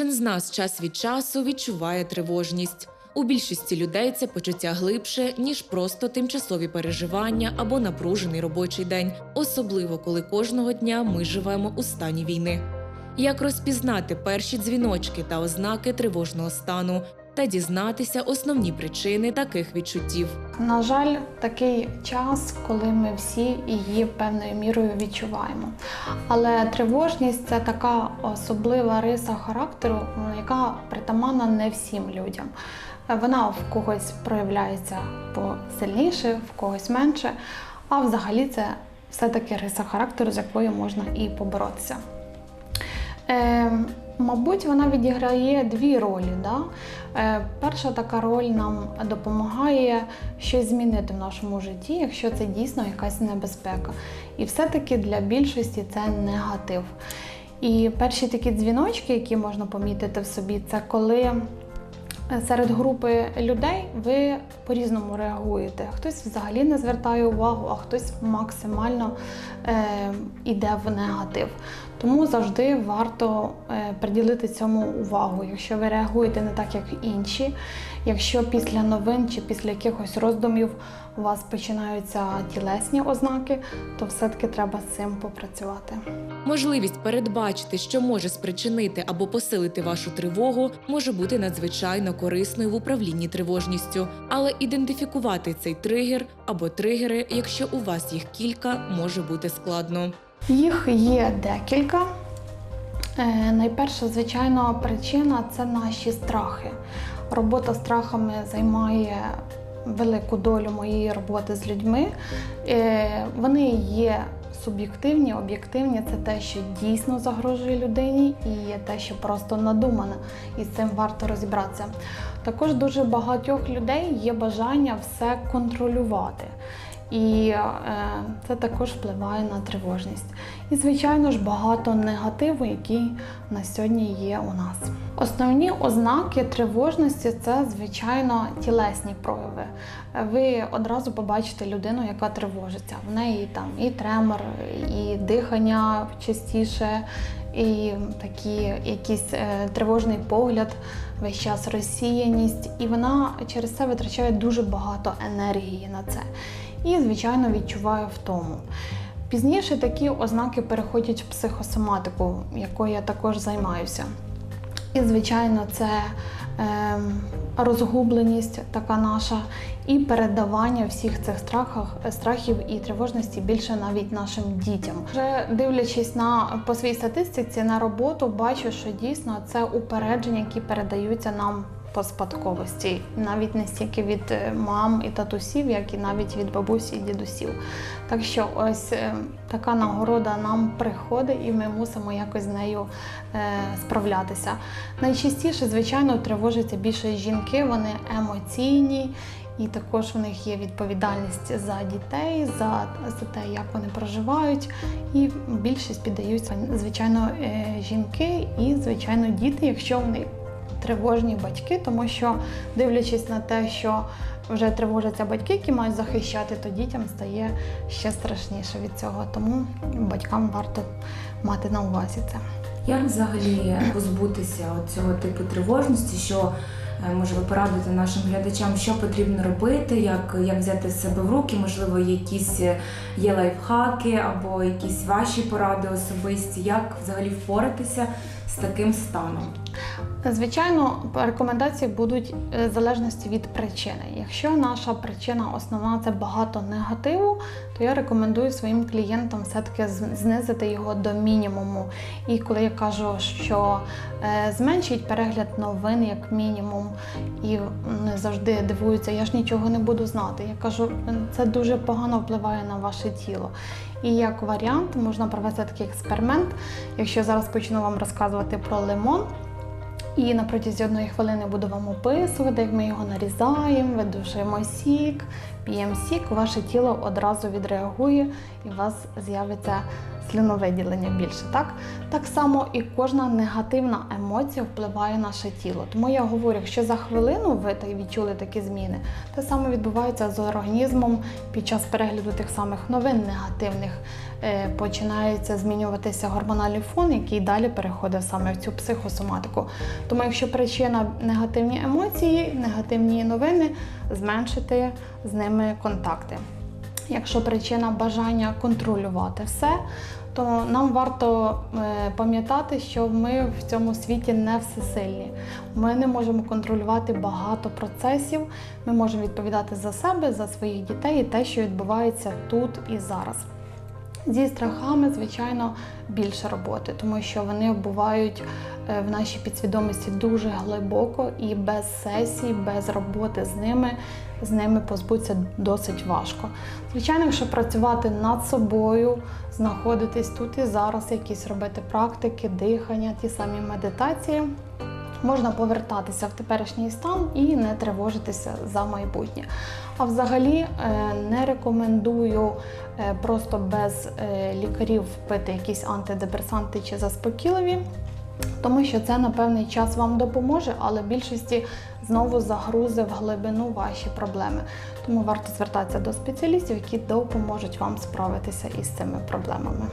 Кожен з нас час від часу відчуває тривожність. У більшості людей це почуття глибше, ніж просто тимчасові переживання або напружений робочий день, особливо коли кожного дня ми живемо у стані війни. Як розпізнати перші дзвіночки та ознаки тривожного стану та дізнатися основні причини таких відчуттів? На жаль, такий час, коли ми всі її певною мірою відчуваємо. Але тривожність це така особлива риса характеру, яка притаманна не всім людям. Вона в когось проявляється посильніше, в когось менше, а взагалі це все-таки риса характеру, з якою можна і поборотися. Е, мабуть, вона відіграє дві ролі. Да? Е, перша така роль нам допомагає щось змінити в нашому житті, якщо це дійсно якась небезпека. І все-таки для більшості це негатив. І перші такі дзвіночки, які можна помітити в собі, це коли серед групи людей ви по-різному реагуєте. Хтось взагалі не звертає увагу, а хтось максимально е, йде в негатив. Тому завжди варто е, приділити цьому увагу. Якщо ви реагуєте не так, як інші, якщо після новин чи після якихось роздумів у вас починаються тілесні ознаки, то все-таки треба з цим попрацювати. Можливість передбачити, що може спричинити або посилити вашу тривогу, може бути надзвичайно корисною в управлінні тривожністю, але ідентифікувати цей тригер або тригери, якщо у вас їх кілька, може бути складно. Їх є декілька. Е, найперша, звичайно, причина це наші страхи. Робота страхами займає велику долю моєї роботи з людьми. Е, Вони є суб'єктивні, об'єктивні це те, що дійсно загрожує людині, і є те, що просто надумане, і з цим варто розібратися. Також дуже багатьох людей є бажання все контролювати. І е, це також впливає на тривожність. І, звичайно ж, багато негативу, який на сьогодні є у нас. Основні ознаки тривожності це, звичайно, тілесні прояви. Ви одразу побачите людину, яка тривожиться. В неї там і тремор, і дихання частіше, і такі якийсь е, тривожний погляд, весь час розсіяність, і вона через це витрачає дуже багато енергії на це. І, звичайно, відчуває втому. Пізніше такі ознаки переходять в психосоматику, якою я також займаюся. І, звичайно, це е, розгубленість така наша, і передавання всіх цих страхах, страхів і тривожності більше навіть нашим дітям. Вже дивлячись на по своїй статистиці на роботу, бачу, що дійсно це упередження, які передаються нам по спадковості, навіть не стільки від е, мам і татусів, як і навіть від бабусі і дідусів. Так що ось е, така нагорода нам приходить, і ми мусимо якось з нею е, справлятися. Найчастіше, звичайно, тривожаться більше жінки, вони емоційні. І також в них є відповідальність за дітей, за, за те, як вони проживають. І більшість піддаються, звичайно, жінки і, звичайно, діти, якщо вони тривожні батьки, тому що, дивлячись на те, що вже тривожаться батьки, які мають захищати, то дітям стає ще страшніше від цього. Тому батькам варто мати на увазі це. Як взагалі позбутися от цього типу тривожності? Що е, може ви порадити нашим глядачам, що потрібно робити, як, як взяти себе в руки? Можливо, якісь е, є лайфхаки або якісь ваші поради особисті, як взагалі впоратися з таким станом? Звичайно, рекомендації будуть е, в залежності від причини. Якщо наша причина основна це багато негативу, то я рекомендую своїм клієнтам все-таки знизити його до мінімуму. І коли я кажу, що е, зменшить перегляд новин як мінімум, і не завжди дивуються, я ж нічого не буду знати. Я кажу, це дуже погано впливає на ваше тіло. І як варіант можна провести такий експеримент. Якщо зараз почну вам розказувати про лимон. І на протязі одної хвилини буду вам описувати, як ми його нарізаємо, видушуємо сік, п'ємо сік, ваше тіло одразу відреагує і у вас з'явиться слюновиділення більше. Так Так само і кожна негативна емоція впливає на наше тіло. Тому я говорю, якщо за хвилину ви відчули такі зміни, те саме відбувається з організмом під час перегляду тих самих новин негативних. Е, починається змінюватися гормональний фон, який далі переходить саме в цю психосоматику. Тому, якщо причина негативні емоції, негативні новини, зменшити з ними контакти. Якщо причина бажання контролювати все, то нам варто е, пам'ятати, що ми в цьому світі не всесильні. Ми не можемо контролювати багато процесів. Ми можемо відповідати за себе, за своїх дітей і те, що відбувається тут і зараз. Зі страхами, звичайно, більше роботи, тому що вони бувають е, в нашій підсвідомості дуже глибоко і без сесій, без роботи з ними, з ними позбутися досить важко. Звичайно, якщо працювати над собою, знаходитись тут і зараз, якісь робити практики, дихання, ті самі медитації, можна повертатися в теперішній стан і не тривожитися за майбутнє. А взагалі е, не рекомендую е, просто без е, лікарів пити якісь антидепресанти чи заспокійливі. Тому що це на певний час вам допоможе, але більшості знову загрузи в глибину ваші проблеми. Тому варто звертатися до спеціалістів, які допоможуть вам справитися із цими проблемами.